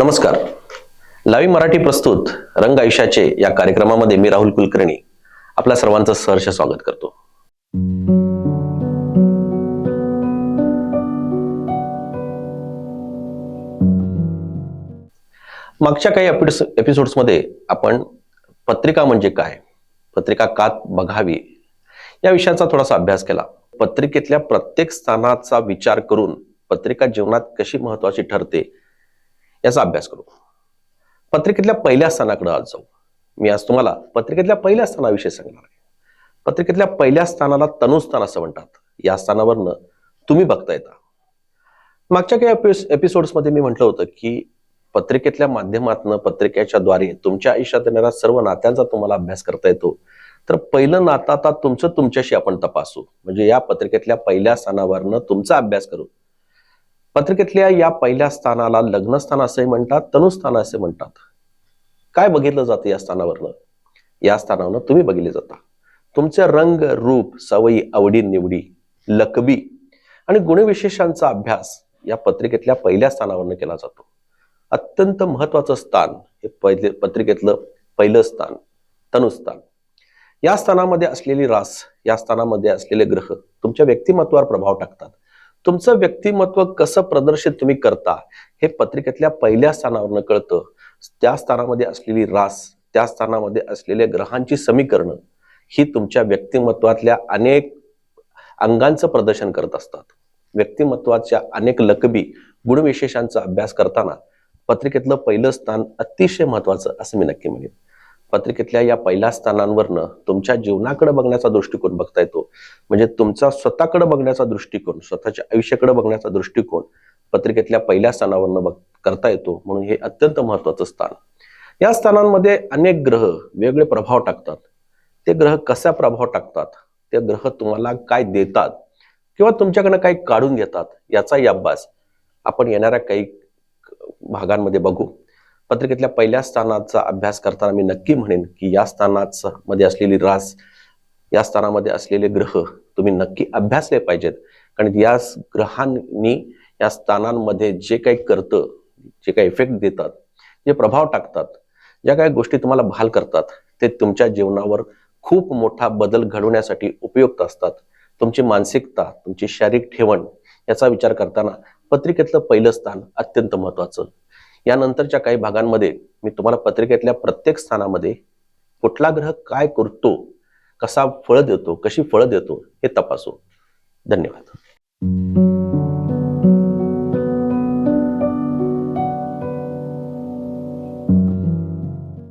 नमस्कार. लावी मराठी प्रस्तुत रंग आयुष्याचे या कार्यक्रमामध्ये मी राहुल कुलकर्णी. आपल्या सर्वांचं सहर्ष स्वागत करतो. मागच्या काही एपिसोड्समध्ये आपण पत्रिका म्हणजे काय पत्रिका का बघावी या विषयाचा थोडासा अभ्यास केला. पत्रिकेतल्या प्रत्येक स्थानाचा विचार करून पत्रिका जीवनात कशी महत्वाची ठरते याचा अभ्यास करू. पत्रिकेतल्या पहिल्या स्थानाकडे आज जाऊ. मी आज तुम्हाला पत्रिकेतल्या पहिल्या स्थानाविषयी सांगणार आहे. पत्रिकेतल्या पहिल्या स्थानाला तनुस्थान असं म्हणतात. या स्थानावरनं तुम्ही बघता येता. मागच्या काही एपिसोड्समध्ये मी म्हटलं होतं की पत्रिकेतल्या माध्यमातनं पत्रिकेच्या द्वारे तुमच्या आयुष्यात येणाऱ्या सर्व नात्यांचा तुम्हाला अभ्यास करता येतो. तर पहिलं नातं आता तुमचं तुमच्याशी आपण तपासू. म्हणजे या पत्रिकेतल्या पहिल्या स्थानावरनं तुमचा अभ्यास करू. पत्रिकेतल्या या पहिल्या स्थानाला लग्नस्थान असे म्हणतात तनुस्थान असे म्हणतात. काय बघितलं जातं या स्थानावरनं? या स्थानावरनं तुम्ही बघितले जाता. तुमचे रंग रूप सवयी आवडी निवडी लकबी आणि गुणविशेषांचा अभ्यास या पत्रिकेतल्या पहिल्या स्थानावरनं केला जातो. अत्यंत महत्वाचं स्थान हे पहिले पत्रिकेतलं पहिलं स्थान तनुस्थान. या स्थानामध्ये असलेली रास या स्थानामध्ये असलेले ग्रह तुमच्या व्यक्तिमत्वावर प्रभाव टाकतात. तुमचं व्यक्तिमत्व कसं प्रदर्शित तुम्ही करता हे पत्रिकेतल्या पहिल्या स्थानावरनं कळतं. त्या स्थानामध्ये असलेली रास त्या स्थानामध्ये असलेल्या ग्रहांची समीकरणं ही तुमच्या व्यक्तिमत्वातल्या अनेक अंगांचं प्रदर्शन करत असतात. व्यक्तिमत्वाच्या अनेक लकबी गुणविशेषांचा अभ्यास करताना पत्रिकेतलं पहिलं स्थान अतिशय महत्वाचं असं मी नक्की म्हणेन. पत्रिकेतल्या या पहिल्या स्थानांवरनं तुमच्या जीवनाकडे बघण्याचा दृष्टिकोन बघता येतो. म्हणजे तुमचा स्वतःकडे बघण्याचा दृष्टिकोन स्वतःच्या आयुष्याकडे बघण्याचा दृष्टिकोन पत्रिकेतल्या पहिल्या स्थानावरनं बघ करता येतो. म्हणून हे अत्यंत महत्वाचं स्थान. या स्थानांमध्ये अनेक ग्रह वेगळे प्रभाव टाकतात. ते ग्रह कसा प्रभाव टाकतात? ते ग्रह तुम्हाला काय देतात? किंवा तुमच्याकडनं काय काढून घेतात? याचाही अभ्यास आपण येणाऱ्या काही भागांमध्ये बघू. पत्रिकेतल्या पहिल्या स्थानाचा अभ्यास करताना मी नक्की म्हणेन की या स्थानाच मध्ये असलेली रास या स्थानामध्ये असलेले ग्रह तुम्ही नक्की अभ्यासले पाहिजेत. कारण या ग्रहांनी या स्थानांमध्ये जे काही करतं जे काही इफेक्ट देतात जे प्रभाव टाकतात ज्या काही गोष्टी तुम्हाला भाल करतात ते तुमच्या जीवनावर खूप मोठा बदल घडवण्यासाठी उपयुक्त असतात. तुमची मानसिकता तुमची शारीरिक ठेवण याचा विचार करताना पत्रिकेतलं पहिलं स्थान अत्यंत महत्वाचं यानंतरच्या काही भागांमध्ये मी तुम्हाला पत्रिकेतल्या प्रत्येक स्थानामध्ये कुठला ग्रह काय करतो कसा फळ देतो कशी फळं देतो हे तपासू. धन्यवाद.